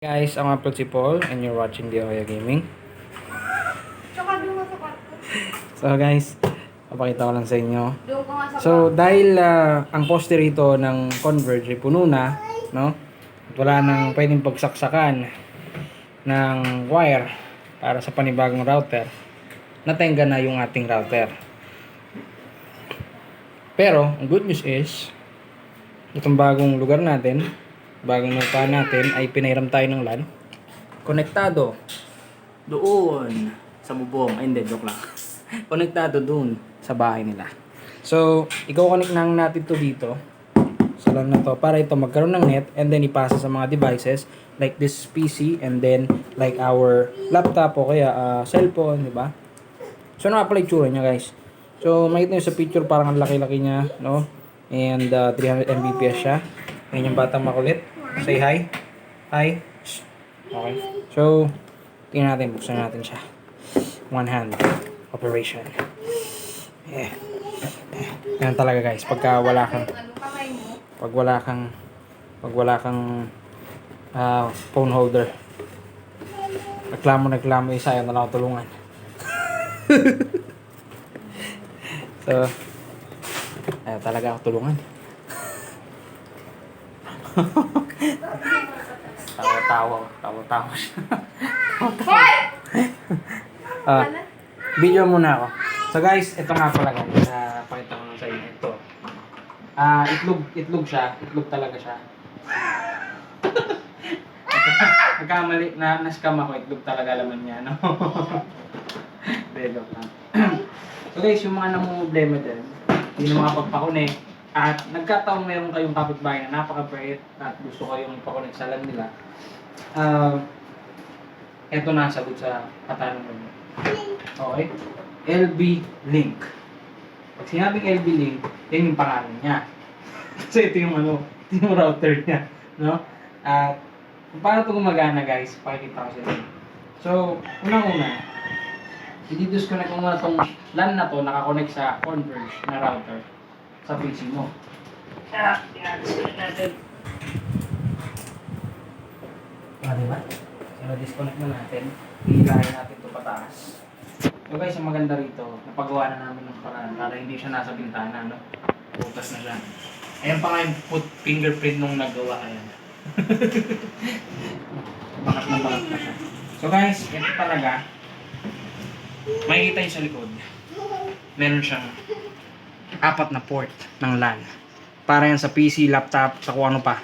Guys, ang upload si Paul and you're watching the Oya Gaming. So guys, papakita ko lang sa inyo. So dahil ah, ang poste rito ng Converge ay puno na, no? At wala nang pwedeng pagsaksakan ng wire para sa panibagong router. Natenga na yung ating router. Pero, ang good news is, itong bagong lugar natin, bagong lupa natin, ay pinairam tayo ng LAN. Konektado doon sa bubong. Ay, hindi, joke lang. Konektado doon sa bahay nila. So, i-connect lang natin to dito sa LAN na to para ito magkaroon ng net and then ipasa sa mga devices like this PC and then like our laptop o kaya ah, cellphone, di ba? So, ano pala itsura niya, guys? So, makita nyo sa picture, parang ang laki-laki niya, no? And uh, 300 Mbps siya. Ayan yung batang makulit. Say hi. Hi. Okay. So, tingnan natin, buksan natin siya. One hand operation. Yeah. Yan talaga guys, pagka wala kang pag wala kang pag wala kang ah, phone holder. Reklamo reklamo isa yan na lang tulungan. so, ayaw talaga ako tulungan. Tawa-tawa, tawa-tawa siya. Hoy! Ah, video muna ako. So guys, ito nga pala guys. Uh, pakita ko sa inyo. Ito. Ah, itlog, itlog siya. Itlog talaga siya. Nagkamali na na-scam ako. Itlog talaga laman niya, no? Joke lang. so guys, yung mga namumblema dyan, hindi na makapagpakunik. At nagkataong meron kayong kapitbahay na napaka-bait at gusto kayong ipakunik sa lan nila. Ah, ito na ang sagot sa katanungan mo. Okay? LB Link. Pag sinabing LB Link, yan yung pangalan niya. Kasi ito yung ano, ito yung router niya. No? At kung paano ito gumagana guys, pakikita ko sa inyo. So, unang-una, i-disconnect mo muna itong LAN na to, nakakonect sa Converge na router sa PC mo. Ah, i-disconnect natin. Ah, diba? So, disconnect na natin. Hihilahin natin ito pataas. So guys, ang maganda rito, napagawa na namin ng paraan para hindi siya nasa bintana, no? Butas na siya. Ayan pa nga yung put fingerprint nung nagawa, ayan. bangat na bangat na siya. So guys, ito talaga, makikita yung sa likod. Meron siyang apat na port ng LAN. Para yan sa PC, laptop, sa kung ano pa.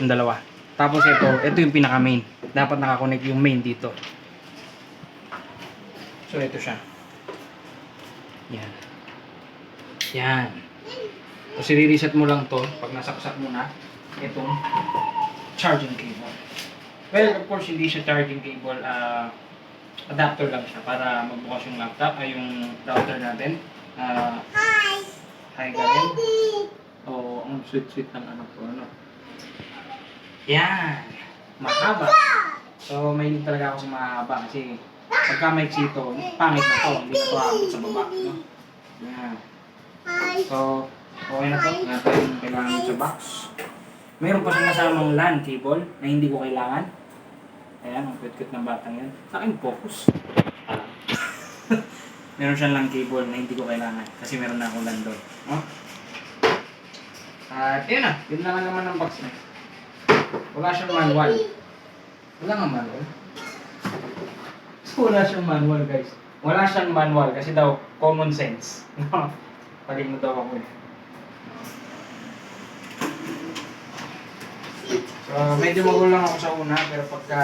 Yung dalawa. Tapos ito, ito yung pinaka main. Dapat nakakonect yung main dito. So ito siya. Yan. Yan. Tapos i-reset mo lang to pag nasaksak mo na itong charging cable. Well, of course, hindi siya charging cable. ah adapter lang siya para magbukas yung laptop, ay yung router natin. Ah, Hi! hi, Garen. Oo, ang sweet-sweet ng anak ko. Ano? Yan. Mahaba. So, may talaga ako sa mahaba kasi pagka may ito, pangit na to. Hindi na to aabot sa baba. No? Yan. So, okay na to. Yan to yung kailangan sa box. Meron pa siyang kasamang LAN cable na hindi ko kailangan. Ayan, ang cute-cute ng batang yan. Sa akin, focus. Meron siyang LAN cable na hindi ko kailangan kasi meron na akong LAN doon. No? At yun na, yun lang naman ang box na. Wala siyang manual. Wala nga manual. So, wala siyang manual, guys. Wala siyang manual kasi daw common sense. Paling mo daw ako eh. So, medyo magulang ako sa una, pero pagka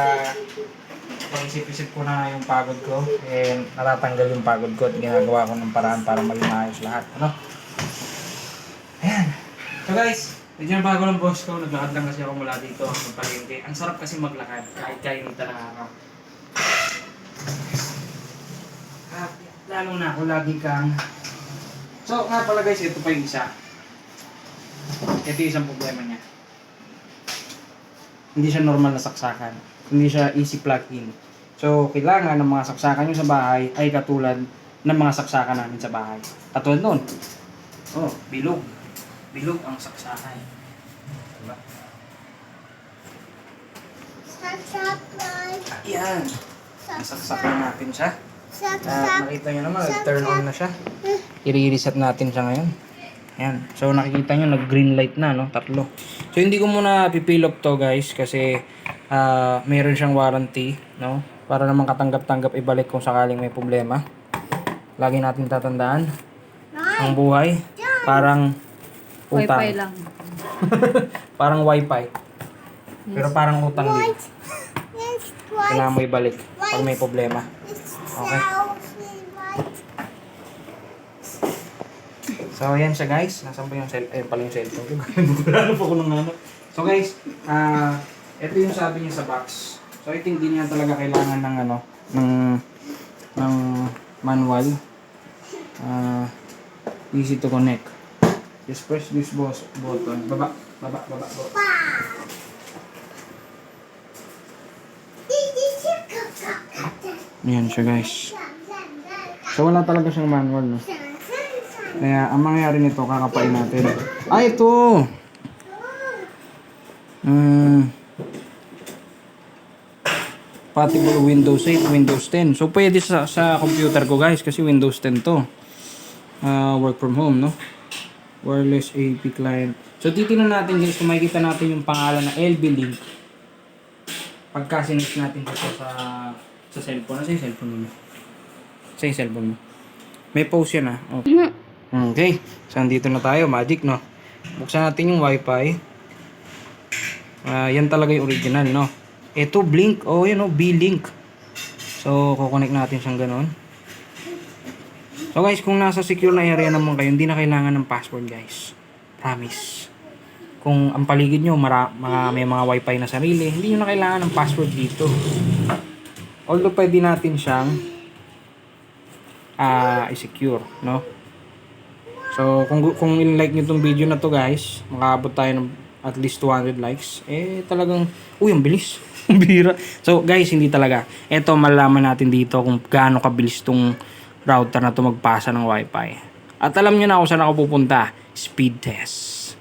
pag isip-isip ko na yung pagod ko, eh, natatanggal yung pagod ko at ginagawa ko ng paraan para maging maayos lahat. Ano? Ayan. So guys, medyo na bago ng boss ko, naglakad lang kasi ako mula dito sa palengke. Ang sarap kasi maglakad kahit kainita ng araw. At lalo na kung lagi kang... So nga pala guys, ito pa yung isa. Ito yung isang problema niya. Hindi siya normal na saksakan. Hindi siya easy plug-in. So, kailangan ng mga saksakan nyo sa bahay ay katulad ng mga saksakan namin sa bahay. Katulad nun. Oh, bilog. Bilog ang saksakan. Diba? Ayan. Nasaksak na natin siya. At nakita nyo naman, nag-turn on na siya. I-reset natin siya ngayon. Ayan. So nakikita nyo, nag-green light na, no? Tatlo. So hindi ko muna pipil up to guys kasi ah meron siyang warranty, no? Para naman katanggap-tanggap ibalik kung sakaling may problema. Lagi natin tatandaan, ang buhay parang utang. Wi-Fi lang. parang wifi. Pero parang utang din. Kailangan mo ibalik pag may problema. Okay. So, ayan siya guys. Nasaan ba yung cell... Eh, pala yung cellphone ko. Wala pa ako ng ano. So guys, ah, ito yung sabi niya sa box. So, ito hindi niya talaga kailangan ng ano, ng, ng manual. Ah, easy to connect. Just press this boss button. Baba, baba, baba, baba. Ayan siya guys. So, wala talaga siyang manual, no? Kaya, ang mangyayari nito, kakapain natin. Ah, ito! Hmm. Compatible Windows 8, Windows 10. So, pwede sa, sa computer ko, guys, kasi Windows 10 to. Ah, work from home, no? Wireless AP client. So, titingnan natin, guys, kung makikita natin yung pangalan na LB Link. Pagka sinext natin ito sa sa cellphone. Ano yung cellphone mo? Sa yung cellphone mo. May post yan, ah. Okay. Okay. So, andito na tayo. Magic, no? Buksan natin yung wifi. Ah, yan talaga yung original, no? Ito, Blink. Oh, yan, oh, B-Link. So, kukonect natin siyang ganon. So, guys, kung nasa secure na area naman kayo, hindi na kailangan ng password, guys. Promise. Kung ang paligid nyo, mara, mga, may mga wifi na sarili, hindi nyo na kailangan ng password dito. Although, pwede natin siyang ah i-secure, no? So, kung, kung in-like nyo tong video na to guys, makaabot tayo ng at least 200 likes, eh talagang, uy, ang bilis. Ang bira. So, guys, hindi talaga. Ito, malalaman natin dito kung gaano kabilis tong router na to magpasa ng wifi. At alam nyo na kung saan ako pupunta. Speed test.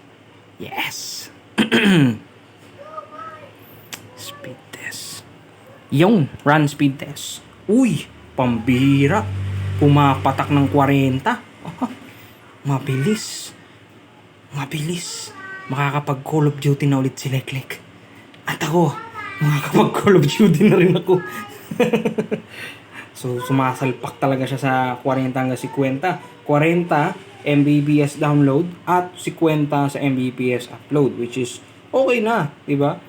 Yes. speed test. Yung, run speed test. Uy, pambira. Pumapatak ng 40. Mabilis. Mabilis. Makakapag Call of Duty na ulit si Leklek. At ako, makakapag Call of Duty na rin ako. so, sumasalpak talaga siya sa 40 hanggang 50. 40 Mbps download at 50 sa Mbps upload which is okay na, 'di ba?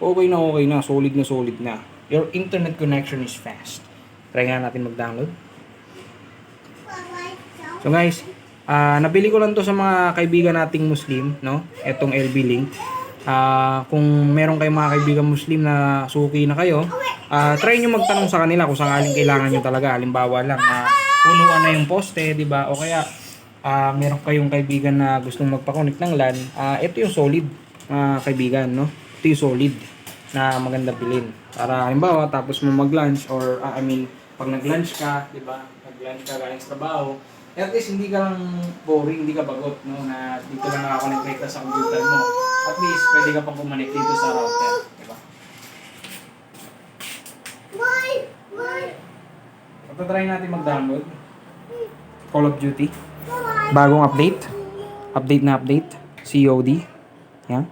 Okay na okay na, solid na solid na. Your internet connection is fast. Try nga natin mag-download. So guys, ah nabili ko lang to sa mga kaibigan nating Muslim, no? Etong LB link. Ah, kung meron kayong mga kaibigan Muslim na suki na kayo, ah try nyo magtanong sa kanila kung sakaling kailangan nyo talaga. Halimbawa lang, na punuan na yung poste, di ba? O kaya, ah meron kayong kaibigan na gustong magpa-connect ng LAN, ah ito yung solid, mga kaibigan, no? Ito yung solid na maganda bilhin. Para halimbawa, tapos mo mag-lunch or, ah, I mean, pag nag-lunch ka, di ba? Nag-lunch ka galing sa trabaho, at least hindi ka lang boring, hindi ka bagot, no? Na dito lang nakakonect ka sa computer mo. At least, pwede ka pang kumanik dito sa router, di ba? Pagtatry natin mag-download. Call of Duty. Bagong update. Update na update. COD. Yan.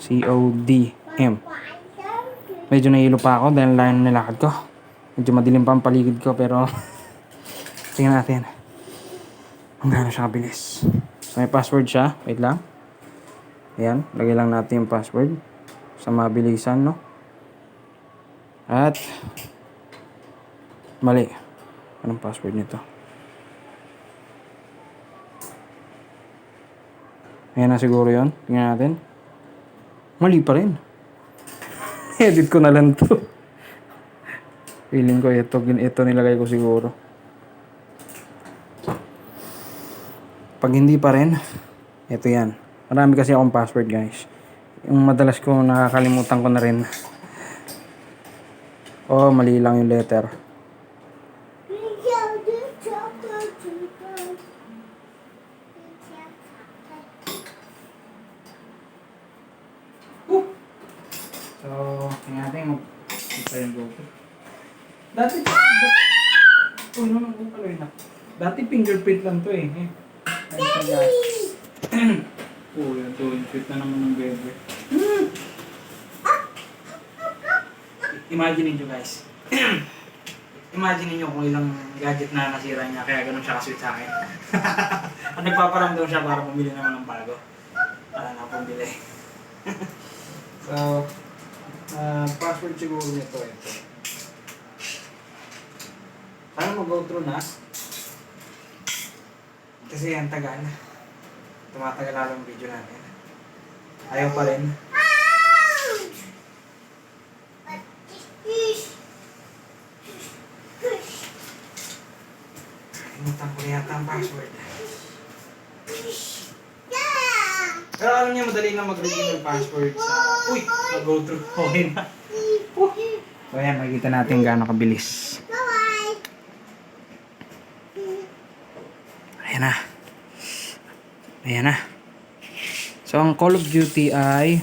COD-M. Medyo nahilo pa ako dahil layo ng nilakad ko. Medyo madilim pa ang paligid ko pero tingnan natin. Kung gaano siya kabilis. So may password siya. Wait lang. Ayan. Lagay lang natin yung password. Sa mabilisan, no? At mali. Anong password nito? Ayan na siguro yon. Tingnan natin. Mali pa rin. Edit ko na lang to. Feeling ko ito, ito nilagay ko siguro. Pag hindi pa rin, ito yan. Marami kasi akong password guys. Yung madalas ko nakakalimutan ko na rin. Oh, mali lang yung letter. So, tingnan natin Ito yung GoPro. Dati, dati, oh, no, no, no, pala yun ah. Dati fingerprint lang to eh. Kaya. oh, yan to. Na naman ng bebe. Hmm. Imagine niyo guys. Imagine niyo kung ilang gadget na nasira niya kaya ganun siya kasweet sa akin. Ang nagpaparamdam siya para bumili naman ng bago. Para na bumili. so, ah, password siguro nito ito. Mag-go through na. Kasi ang tagal. Tumatagal lalo ang video natin. Ayaw pa rin. Kalimutan ko na yata ang password. Pero alam niya, madali lang mag-redeem ng password sa... Uy! Mag-go through. Okay na. So ayan, makikita natin gaano kabilis. Ayan na. Ayan na. So ang Call of Duty ay...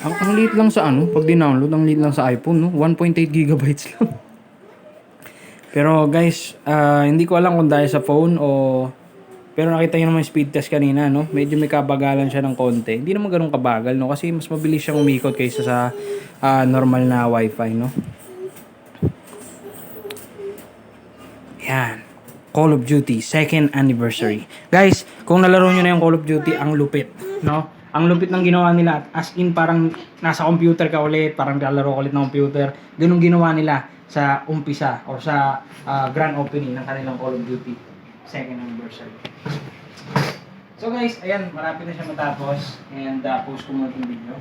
Ang, ang liit lang sa ano, pag di-download, ang liit lang sa iPhone, no? 1.8 gigabytes lang. Pero guys, ah, hindi ko alam kung dahil sa phone o... Pero nakita nyo naman speed test kanina, no? Medyo may kabagalan siya ng konti. Hindi naman ganun kabagal, no? Kasi mas mabilis siyang umikot kaysa sa ah, normal na wifi, no? Yan. Call of Duty, second anniversary. Guys, kung nalaro nyo na yung Call of Duty, ang lupit, no? Ang lupit ng ginawa nila, as in parang nasa computer ka ulit, parang lalaro ulit ng computer. Ganun ginawa nila sa umpisa or sa ah, grand opening ng kanilang Call of Duty second anniversary. So guys, ayan, malapit na siya matapos and uh, post ko muna itong video.